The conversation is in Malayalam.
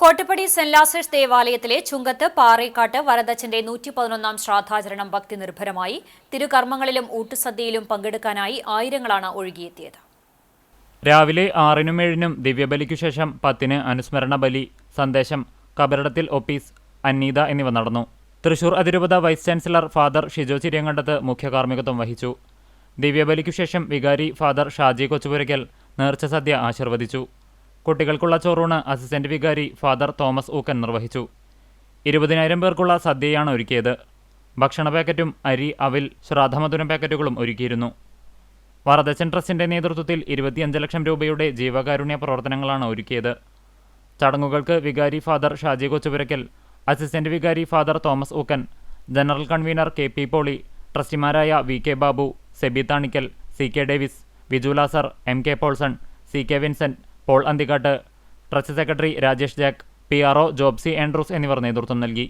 കോട്ടപ്പടി സെന്റ് ലാസേഴ്സ് ദേവാലയത്തിലെ ചുങ്കത്ത് പാറേക്കാട്ട് വരദച്ചന്റെ നൂറ്റി പതിനൊന്നാം ശ്രാദ്ധാചരണം ഭക്തി നിർഭരമായി തിരുകർമ്മങ്ങളിലും ഊട്ടുസദ്യയിലും പങ്കെടുക്കാനായി ആയിരങ്ങളാണ് ഒഴുകിയെത്തിയത്. രാവിലെ ആറിനും ഏഴിനും ദിവ്യബലിക്കു ശേഷം പത്തിന് അനുസ്മരണ ബലി സന്ദേശം കബറിടത്തിൽ ഒപ്പീസ് അന്നീത എന്നിവ നടന്നു. തൃശൂർ അതിരൂപത vice chancellor father Shijo Chiriyankandath മുഖ്യ കാർമ്മികത്വം വഹിച്ചു. ദിവ്യബലിക്കു ശേഷം വികാരി ഫാദർ ഷാജി കൊച്ചുപുരയ്ക്കൽ നേർച്ച സദ്യ ആശീർവദിച്ചു. കുട്ടികൾക്കുള്ള ചോറൂണ് അസിസ്റ്റന്റ് വികാരി ഫാദർ തോമസ് ഊക്കൻ നിർവഹിച്ചു. ഇരുപതിനായിരം പേർക്കുള്ള സദ്യയാണ് ഒരുക്കിയത്. ഭക്ഷണ പാക്കറ്റും അരി അവിൽ ശ്രാദ്ധമധുരം പാക്കറ്റുകളും ഒരുക്കിയിരുന്നു. വറദച്ചൻ ട്രസ്റ്റിന്റെ നേതൃത്വത്തിൽ ഇരുപത്തിയഞ്ച് ലക്ഷം രൂപയുടെ ജീവകാരുണ്യ പ്രവർത്തനങ്ങളാണ് ഒരുക്കിയത്. ചടങ്ങുകൾക്ക് വികാരി ഫാദർ ഷാജി കൊച്ചുപുരയ്ക്കൽ അസിസ്റ്റന്റ് വികാരി father Thomas Ookken general convener K P Poly ട്രസ്റ്റിമാരായ V K Babu Sebi Thanikkal C K Davis Viju Lazar M K Paulson C K Vincent Paul Anthikkad trust secretary Rajesh Jack P R O Jobsy Andrews എന്നിവർ നേതൃത്വം നൽകി.